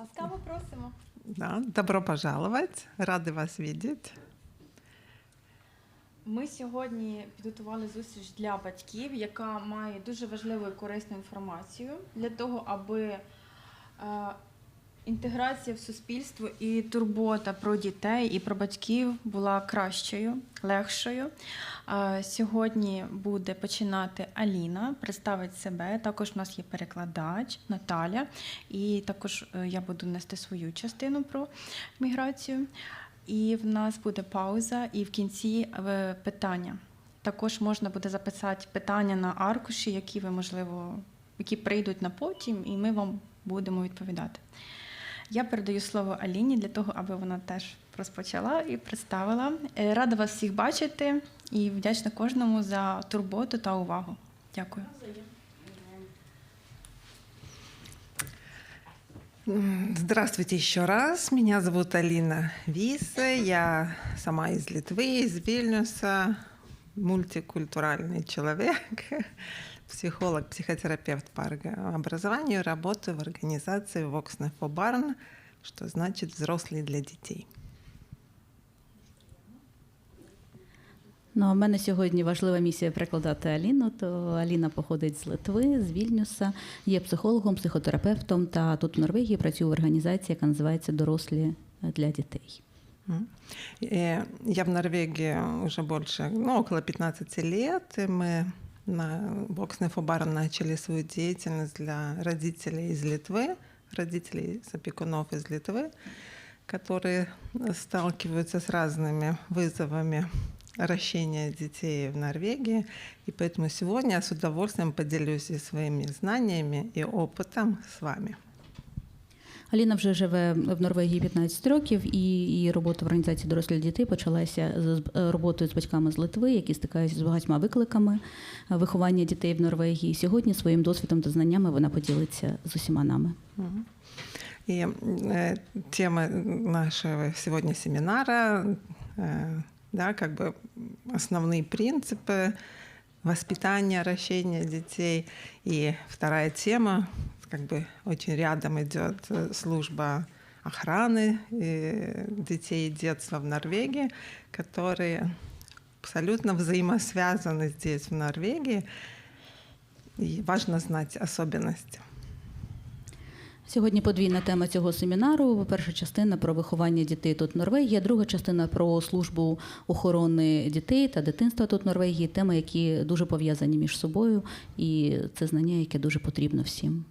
Ласкаво просимо. Да, добро пожаловать. Рады вас видеть. Ми сьогодні підготували зустріч для батьків, яка має дуже важливу і корисну інформацію для того, аби е, інтеграція в суспільство і турбота про дітей і про батьків була кращою, легшою. Сьогодні буде починати Аліна, представить себе. Також у нас є перекладач Наталя, і також е, я буду нести свою частину про міграцію. І в нас буде пауза, і в кінці е, питання. Також можна буде записати питання на аркуші, які ви, можливо, які прийдуть на потім, і ми вам будемо відповідати. Я передаю слово Аліні для того, аби вона теж розпочала і представила. Е, Рада вас всіх бачити і вдячна кожному за турботу та увагу. Дякую. Здравствуйте еще раз. Меня зовут Алина Висе. Я сама из Литвы, из Вильнюса. Мультикультуральный человек Психолог, психотерапевт по орга- образованию. Работаю в организации Voxne for Barn, что значит «взрослые для детей». Ну, а в мене сьогодні важлива місія перекладати Аліну. То Аліна походить з Литви, з Вільнюса, є психологом, психотерапевтом та тут в Норвегії працює в організації, яка називається Дорослі для дітей. М. Э, Я в Норвегии уже больше, ну, около 15 лет, и мы на Бокснефобар начали свою деятельность для родителей из Литвы, родителей с опекунов из Литвы, которые сталкиваются с разными вызовами ращения детей в Норвегии. И поэтому сегодня я с удовольствием поделюсь и своими знаниями и опытом с вами. Аліна вже живе в Норвегії 15 років, і її робота в організації дорослі для дітей почалася з з роботою з батьками з Литви, які стикаються з багатьма викликами е, виховання дітей в Норвегії. Сьогодні своїм досвідом та знаннями вона поділиться з усіма нами. Мгм. И э, тема нашего сегодня семинара, э, да, как бы основные принципы воспитания, ращения детей. И вторая тема, как бы очень рядом идет э, служба охраны э, детей и детства в Норвегии, которые абсолютно взаимосвязаны здесь, в Норвегии. И важно знать особенности. Сьогодні подвійна тема цього семінару. Перша частина про виховання дітей тут в Норвегії, а друга частина про службу охорони дітей та дитинства тут в Норвегії. Теми, які дуже пов'язані між собою, і це знання, яке дуже потрібно всім.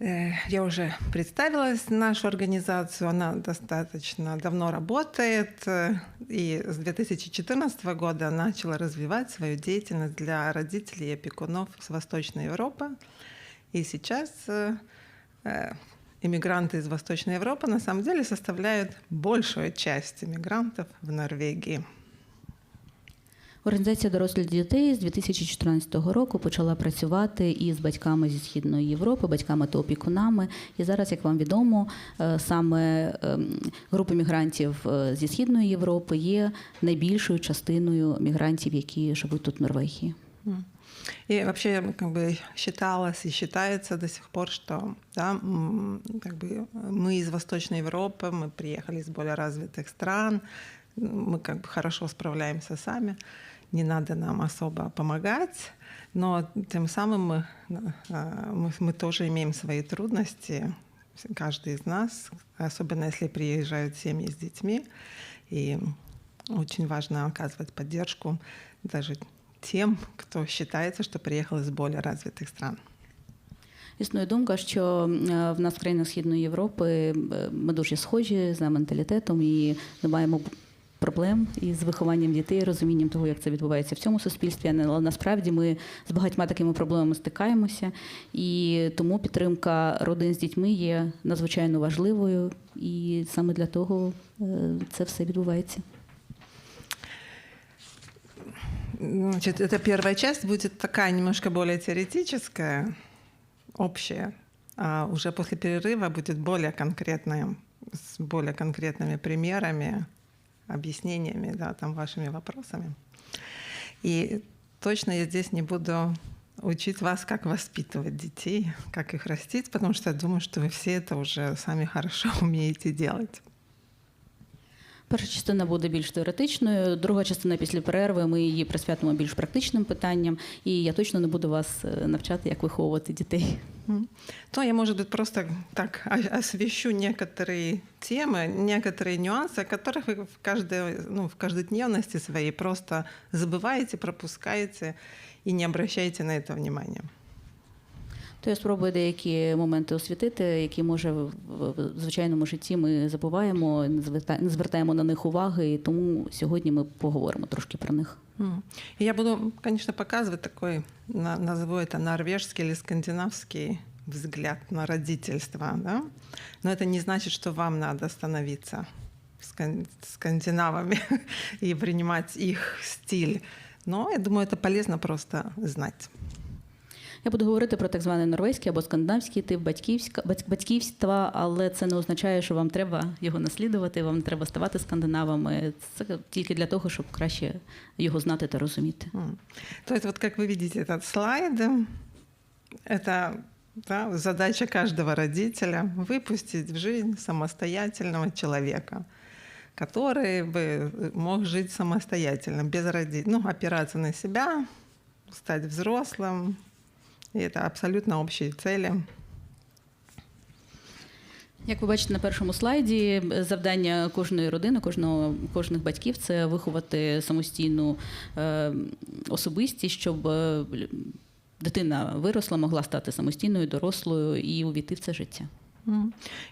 Э, Я уже представилась, нашу организацию, она достаточно давно работает, э, и с 2014 года начала развивать свою деятельность для родителей и опекунов с Восточной Европы. И сейчас э, иммигранты из Восточной Европы на самом деле составляют большую часть иммигрантов в Норвегии. Організація дорослі для дітей з 2014 року почала працювати із батьками зі східної Європи, батьками та опікунами. І зараз, як вам відомо, е, саме ем, група мігрантів е, зі східної Європи є найбільшою частиною мігрантів, які живуть тут в Норвегії. М. И вообще как бы считалось и считается до сих пор, что да, м, как бы мы из Восточной Европы, мы приехали из более развитых стран, мы как бы хорошо справляемся сами, не надо нам особо помогать, но тем самым мы, а, мы, мы тоже имеем свои трудности, каждый из нас, особенно если приезжают семьи с детьми, и очень важно оказывать поддержку даже тем, кто считается, что приехал из более развитых стран. Існує думка, що е, в нас в країнах Східної Європи е, ми дуже схожі за менталітетом і не маємо проблем із вихованням дітей, розумінням того, як це відбувається в цьому суспільстві. Але насправді ми з багатьма такими проблемами стикаємося, і тому підтримка родин з дітьми є надзвичайно важливою, і саме для того е, це все відбувається. Значит, эта первая часть будет такая немножко более теоретическая, общая, а уже после перерыва будет более конкретная, с более конкретными примерами, объяснениями, да, там вашими вопросами. И точно я здесь не буду учить вас, как воспитывать детей, как их растить, потому что я думаю, что вы все это уже сами хорошо умеете делать. Перша частина буде більш теоретичною, друга частина після перерви ми її присвятимо більш практичним питанням, і я точно не буду вас е, навчати, як виховувати дітей. М. То я, может быть, просто так о- освещу некоторые темы, некоторые нюансы, о которых вы в, каждой, ну, в каждодневности своей просто забываете, пропускаете и не обращаете на это внимания. То я спробую деякі моменти освітити, які може в в звичайному житті ми забуваємо, не зверта- не звертаємо на них уваги, і тому сьогодні ми поговоримо трошки про них. Я буду, конечно, показывать такой, на- назову это норвежский или скандинавский взгляд на родительство, да? но это не значит, что вам надо становиться скан- скандинавами и принимать их стиль. Но я думаю, это полезно просто знать. Я буду говорити про так званий норвезький або скандинавський тип батьківська бать- батьківства, але це не означає, що вам треба його наслідувати, вам не треба ставати скандинавами. Це тільки для того, щоб краще його знати та розуміти. М. То есть вот как вы видите этот слайд, это да, задача каждого родителя выпустить в жизнь самостоятельного человека, который бы мог жить самостоятельно, без родителей, ну, опираться на себя, стать взрослым. И это абсолютно общие цели. Як ви бачите на першому слайді, завдання кожної родини, кожного кожних батьків це виховати самостійну е, особистість, щоб е, дитина виросла, могла стати самостійною, дорослою і увійти в це життя.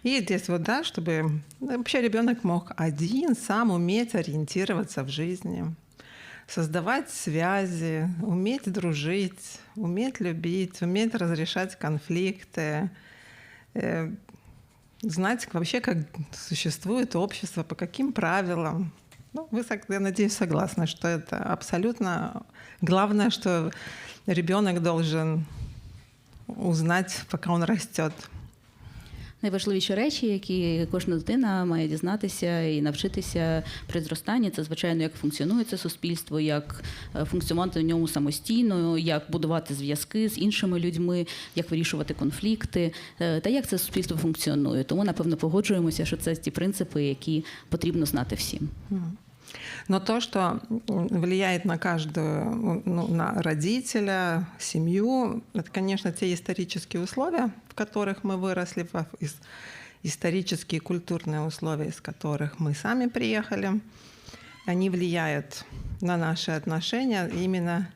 И здесь вот, да, чтобы вообще ребенок мог один сам уметь ориентироваться в жизни, создавать связи, уметь дружить, уметь любить, уметь разрешать конфликты, э, знать вообще, как существует общество, по каким правилам. Ну, вы, я надеюсь, согласны, что это абсолютно главное, что ребенок должен узнать, пока он растет. Найважливіші речі, які кожна дитина має дізнатися і навчитися при зростанні, це звичайно, як функціонує це суспільство, як е, функціонувати в ньому самостійно, як будувати зв'язки з іншими людьми, як вирішувати конфлікти, е, та як це суспільство функціонує. Тому, напевно, погоджуємося, що це ті принципи, які потрібно знати всім. Но то, что влияет на каждую, ну, на родителя, семью, это, конечно, те исторические условия, в которых мы выросли, из- исторические и культурные условия, из которых мы сами приехали. Они влияют на наши отношения именно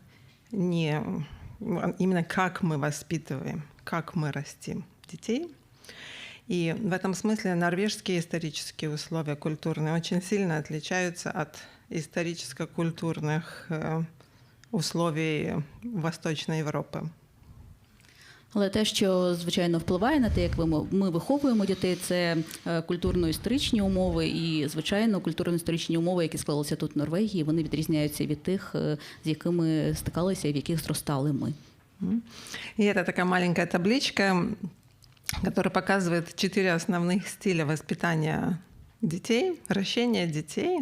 не именно как мы воспитываем, как мы растим детей. И в этом смысле норвежские исторические условия культурные очень сильно отличаются от историческо-культурных э, условий Восточной Европы. Але те, що звичайно впливає на те, як ви мо- ми виховуємо дітей, це е, культурно-історичні умови, і звичайно, культурно-історичні умови, які склалися тут в Норвегії, вони відрізняються від тих, е, з якими стикалися і в яких зростали ми. М. И это такая маленькая табличка, которая показывает четыре основных стиля воспитания детей, ращения детей.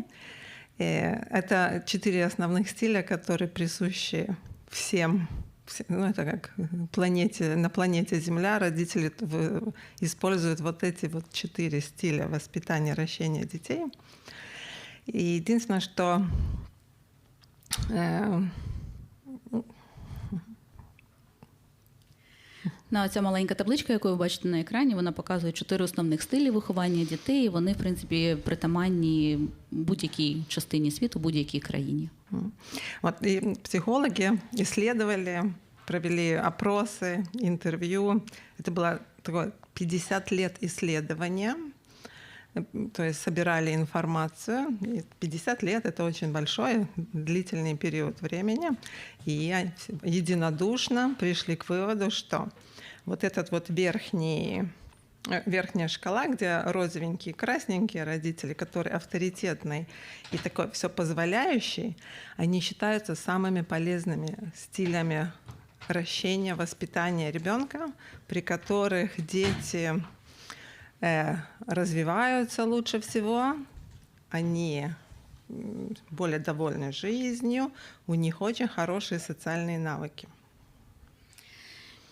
Это четыре основных стиля, которые присущи всем. все- Ну, это как планете, на планете Земля родители используют вот эти вот четыре стиля воспитания, ращения детей. И единственное, что э, На ця маленька табличка, яку ви бачите на екрані, вона показує чотири основних стилі виховання дітей. і Вони, в принципі, притаманні будь-якій частині світу, будь-якій країні. М. Вот, и психологи исследовали, провели опросы, интервью. Это было такое 50 лет исследования. Э, То есть собирали информацию. И 50 лет это очень большой, длительный период времени. И единодушно пришли к выводу, что вот этот вот верхний э, верхняя шкала, где розовенькие, красненькие родители, которые авторитетные и такой все позволяющий, они считаются самыми полезными стилями ращения, воспитания ребенка, при которых дети э, развиваются лучше всего, они более довольны жизнью, у них очень хорошие социальные навыки.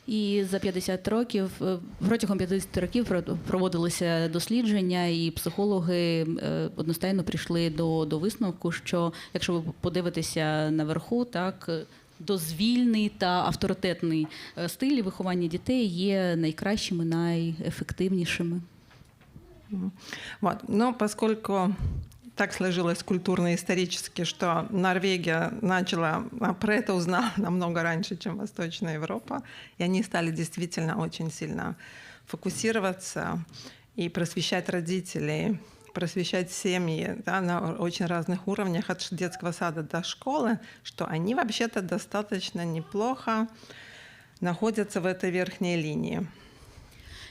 І за 50 років е, протягом 50 років проводилися дослідження, і психологи е, одностайно прийшли до, до висновку, що якщо ви подивитеся наверху, так е, дозвільний та авторитетний стилі виховання дітей є найкращими, найефективнішими. Вот. Но поскольку так сложилось культурно-исторически, что Норвегия начала, а про это узнала намного раньше, чем Восточная Европа, и они стали действительно очень сильно фокусироваться и просвещать родителей, просвещать семьи да, на очень разных уровнях, от детского сада до школы, что они вообще-то достаточно неплохо находятся в этой верхней линии.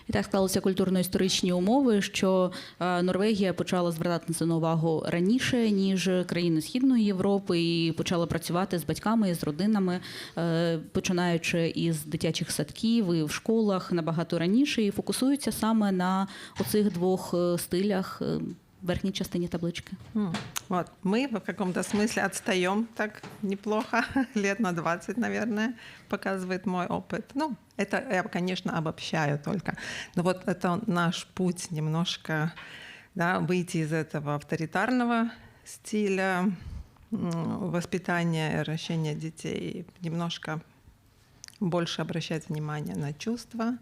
І так склалися культурно-історичні умови, що е, Норвегія почала звертати на це на увагу раніше ніж країни Східної Європи, і почала працювати з батьками і з родинами, е, починаючи із дитячих садків і в школах набагато раніше, і фокусуються саме на оцих двох е, стилях. Е, в Верхній частині таблички. Вот. Мы в каком-то смысле отстаем так неплохо, лет на 20, наверное, показывает мой опыт. Ну, это я, конечно, обобщаю только. Но вот это наш путь немножко да, выйти из этого авторитарного стиля воспитания и ращения детей, немножко больше обращать внимание на чувства,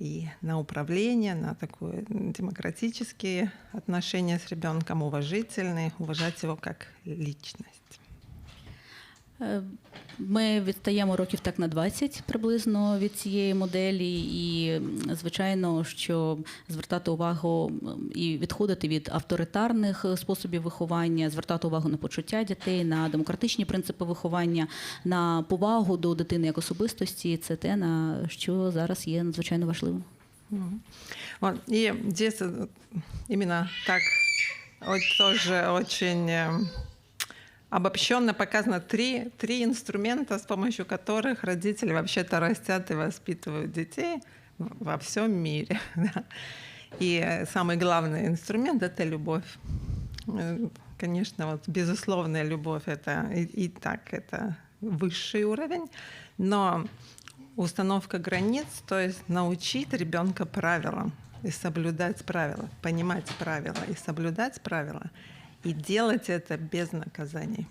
и на управление, на такое демократические отношения с ребенком, уважительные, уважать его как личность. Е, Ми відстаємо років так на 20 приблизно від цієї моделі, і звичайно, що звертати увагу і відходити від авторитарних е, способів виховання, звертати увагу на почуття дітей, на демократичні принципи виховання, на повагу до дитини як особистості це те, на що зараз є надзвичайно важливим. Мгм. Вот. И здесь э, именно так вот тоже очень э, обобщенно показано три, три инструмента, с помощью которых родители вообще-то растят и воспитывают детей во всем мире. И самый главный инструмент — это любовь. Э, Конечно, вот безусловная любовь — это и, и так это высший уровень, но установка границ, то есть научить ребенка правилам и соблюдать правила, понимать правила и соблюдать правила, и делать это без наказаний.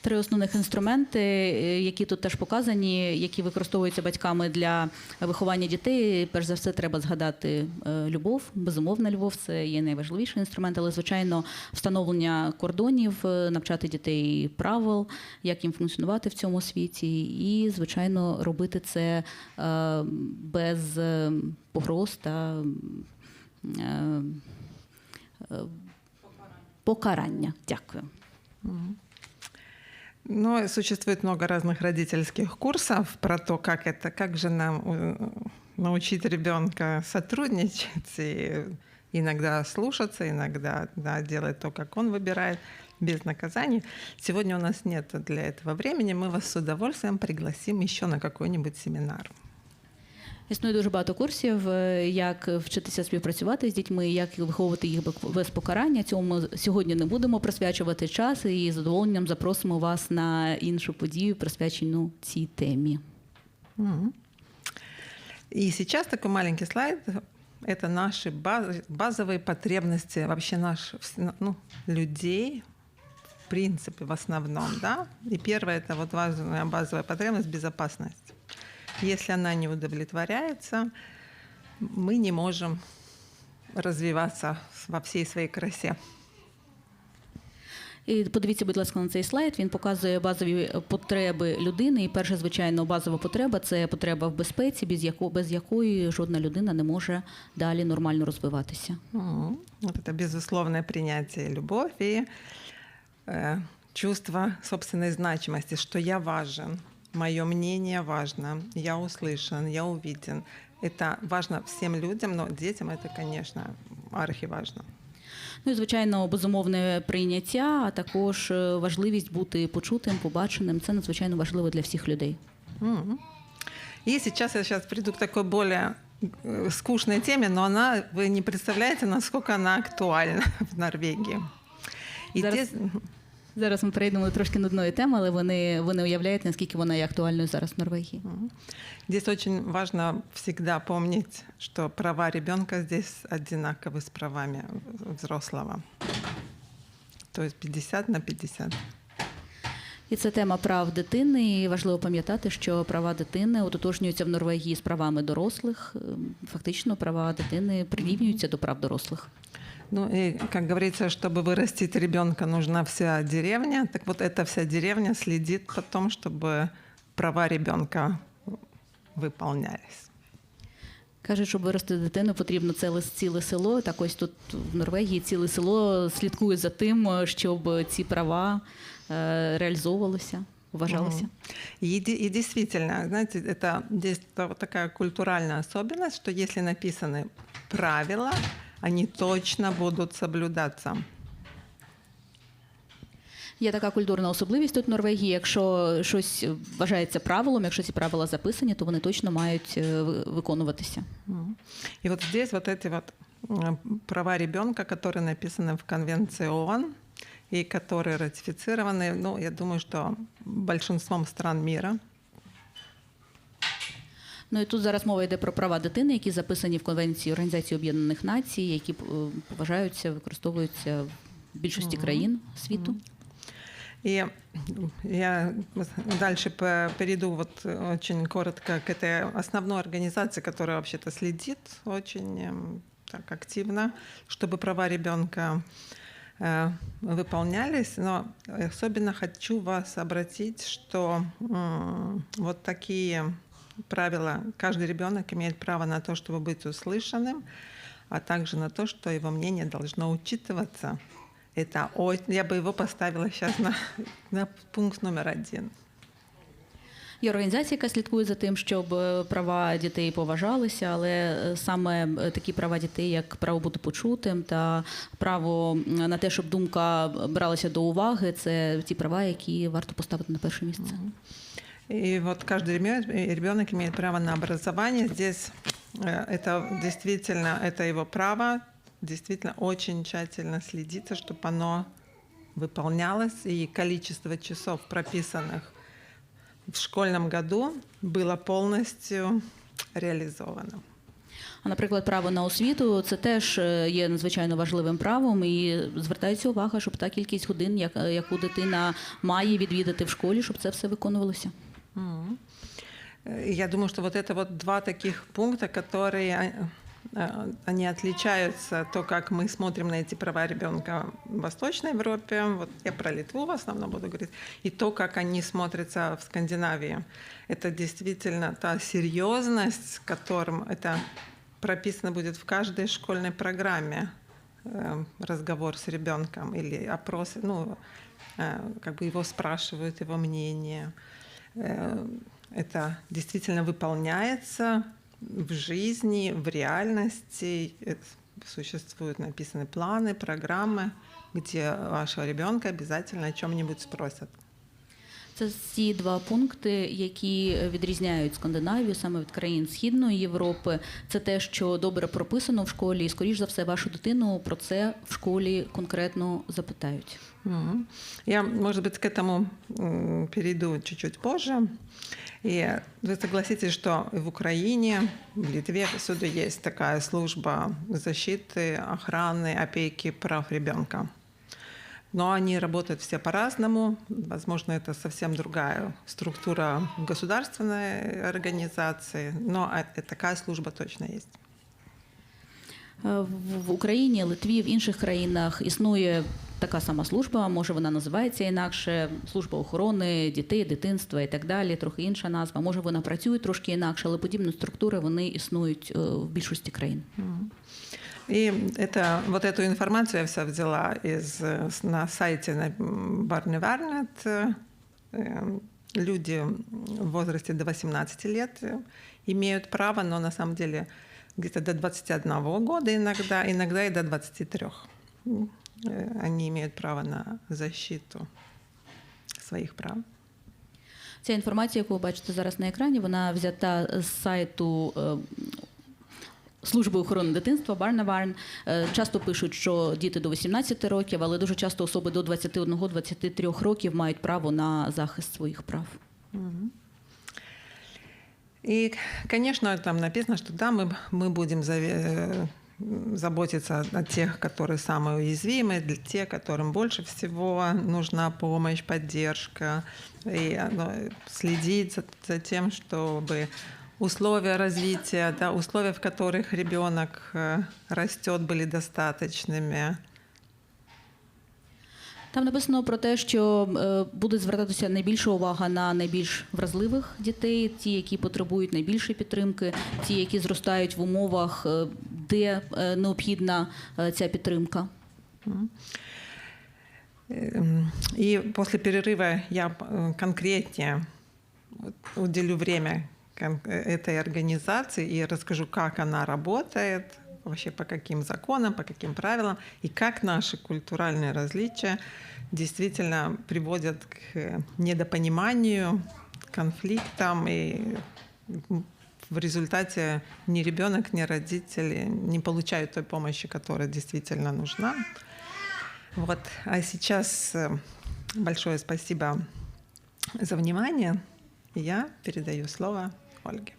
Три основних інструменти, е, які тут теж показані, які використовуються батьками для виховання дітей. Перш за все, треба згадати е, любов, безумовна любов це є найважливіший інструмент, але звичайно встановлення кордонів, е, навчати дітей правил, як їм функціонувати в цьому світі, і звичайно робити це без погроз та покарання. Дякую. Но Ну, существует много разных родительских курсов про то, как это, как же нам э, научить ребенка сотрудничать и иногда слушаться, иногда да, делать то, как он выбирает, без наказаний. Сегодня у нас нет для этого времени. Мы вас с удовольствием пригласим еще на какой-нибудь семинар. Існує дуже багато курсів, е, як вчитися співпрацювати з дітьми, як виховувати їх бек- без покарання. Цьому ми сьогодні не будемо присвячувати час і з задоволенням запросимо вас на іншу подію, присвячену цій темі. Мгм. И сейчас такой маленький слайд. Это наши баз- базовые потребности вообще наш, вс- ну, людей, в принципе, в основном. Да? И первое – это вот важная базовая потребность – безопасность. Если она не удовлетворяется, мы не можем развиваться во всей своей красе. І подивіться, будь ласка, на цей слайд. Він показує базові потреби людини. І перша, звичайно, базова потреба це потреба в безпеці, без яко- без якої жодна людина не може далі нормально розвиватися. Мгм. Вот это безусловное принятие любовь и э, чувство собственной значимости, что я важен. мое мнение важно, я услышан, я увиден. Это важно всем людям, но детям это, конечно, архиважно. Ну і звичайно, безумовне прийняття, а також е, важливість бути почутим, побаченим. Це надзвичайно важливо для всіх людей. Мгм. И сейчас я сейчас приду к такой более э, скучной теме, но она, вы не представляете, насколько она актуальна в Норвегии. И Зараз- здесь- мгм. Зараз ми перейдемо до трошки нудної теми, але ви, ви не уявляєте, наскільки вона є актуальною зараз в Норвегії. Здесь очень важно всегда помнить, что права ребенка здесь одинаковы с правами взрослого. То есть 50 на 50. І це тема прав дитини. І важливо пам'ятати, що права дитини ототожнюються в Норвегії з правами дорослих. Ем, Фактично, права дитини прирівнюються до прав дорослих. Ну и, как говорится, чтобы вырастить ребенка, нужна вся деревня. Так вот, эта вся деревня следит по том, чтобы права ребенка выполнялись. Кажуть, щоб вирости дитину, потрібно ціле, ціле село. Так ось тут в Норвегії ціле село слідкує за тим, щоб ці права е, реалізовувалися, вважалися. Мгм. И, де- и действительно, знаете, это здесь та- вот такая культуральная особенность, что если написаны правила, они точно будут соблюдаться. Є така культурна особливість тут в Норвегії. Якщо щось вважається правилом, якщо ці правила записані, то вони точно мають е, ви- виконуватися. Мгм. И вот здесь вот эти вот м, права ребенка, которые написаны в Конвенции ООН и которые ратифицированы, ну, я думаю, что большинством стран мира. Ну і тут зараз мова йде про права дитини, які записані в Конвенції Організації Об'єднаних Націй, які е, поважаються, використовуються в більшості країн світу. И я дальше по- перейду вот очень коротко к этой основной организации, которая вообще-то следит очень эм, так активно, чтобы права ребенка э, выполнялись. Но особенно хочу вас обратить, что м, вот такие правила, каждый ребенок имеет право на то, чтобы быть услышанным, а также на то, что его мнение должно учитываться. Это о- я бы его поставила сейчас на, на пункт номер один. Є організація, яка слідкує за тим, щоб е, права дітей поважалися, але е, саме е, такі права дітей, як право бути почутим та право м, на те, щоб думка бралася до уваги, це ті права, які варто поставити на перше місце. И вот каждый ребенок, ребенок имеет право на образование. Здесь э, это действительно это его право, действительно очень тщательно следится, чтобы оно выполнялось, и количество часов, прописанных в школьном году, было полностью реализовано. А наприклад, право на освіту це теж е, є надзвичайно важливим правом, і звертається увага, щоб та кількість годин, як- яку дитина має відвідати в школі, щоб це все виконувалося. Э, Я думаю, что вот это вот два таких пункта, которые а, а, они отличаются, то, как мы смотрим на эти права ребенка в Восточной Европе, вот я про Литву в основном буду говорить, и то, как они смотрятся в Скандинавии. Это действительно та серьезность, которым это прописано будет в каждой школьной программе э, разговор с ребенком или опрос, ну, э, как бы его спрашивают, его мнение. Э, Это действительно выполняется в жизни, в реальности. Это Существуют написаны планы, программы, где вашего ребенка обязательно о чем-нибудь спросят. Це ці два пункти, які відрізняють Скандинавію саме від країн Східної Європи. Це те, що добре прописано в школі, і скоріш за все, вашу дитину про це в школі конкретно запитають. Мгм. Я, может быть, к этому м, перейду чуть-чуть позже. И вы согласитесь, что и в Украине, в Литве всюду есть такая служба защиты, охраны, опеки прав ребенка. Но они работают все по-разному. Возможно, это совсем другая структура государственной организации, но э- такая служба точно есть. В в Україні, Литві, в інших країнах існує така сама служба, може вона називається інакше служба охорони дітей, дитинства і так далі, трохи інша назва. Може вона працює трошки інакше, але подібні структури вони існують е, в більшості країн. И это, вот эту информацию я вся взяла из, э, с- на сайте на Барневарнет. люди в возрасте до 18 лет э, имеют право, но на самом деле где-то до 21 года иногда, иногда и до 23. М, э, Они имеют право на защиту своих прав. Ця інформація, яку ви бачите зараз на екрані, вона взята з сайту. е, Служби охорони дитинства Барнаварн Е, часто пишуть, що діти до 18 років, але дуже часто особи до 21-23 років мають право на захист своїх прав. И, конечно, там написано, что да, мы, мы будем заве- э, заботиться о тех, которые самые уязвимые, для тех, которым больше всего нужна помощь, поддержка, и ну, следить за, за тем, чтобы условия развития, да, условия, в которых ребенок э, растет, были достаточными. Там написано про те, що е, буде звертатися найбільша увага на найбільш вразливих дітей, ті, які потребують найбільшої підтримки, ті, які зростають в умовах, е, де е, необхідна е, ця підтримка. Эм, И после перерыва я э, конкретнее вот уделю время кон- э, этой организации и расскажу, как она работает, вообще по каким законам, по каким правилам, и как наши культуральные различия действительно приводят к э, недопониманию, конфликтам, и в результате ни ребенок, ни родители не получают той помощи, которая действительно нужна. Вот. А сейчас э, большое спасибо за внимание. Я передаю слово Ольге.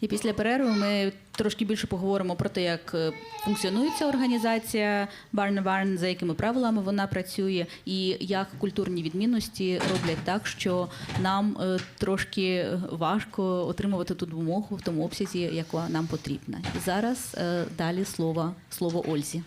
І після перерви ми трошки більше поговоримо про те, як е, функціонує ця організація Barn Barn, за якими правилами вона працює, і як культурні відмінності роблять так, що нам е, трошки важко отримувати ту допомогу в тому обсязі, яка нам потрібна. І зараз е, далі слово, слово Ользі.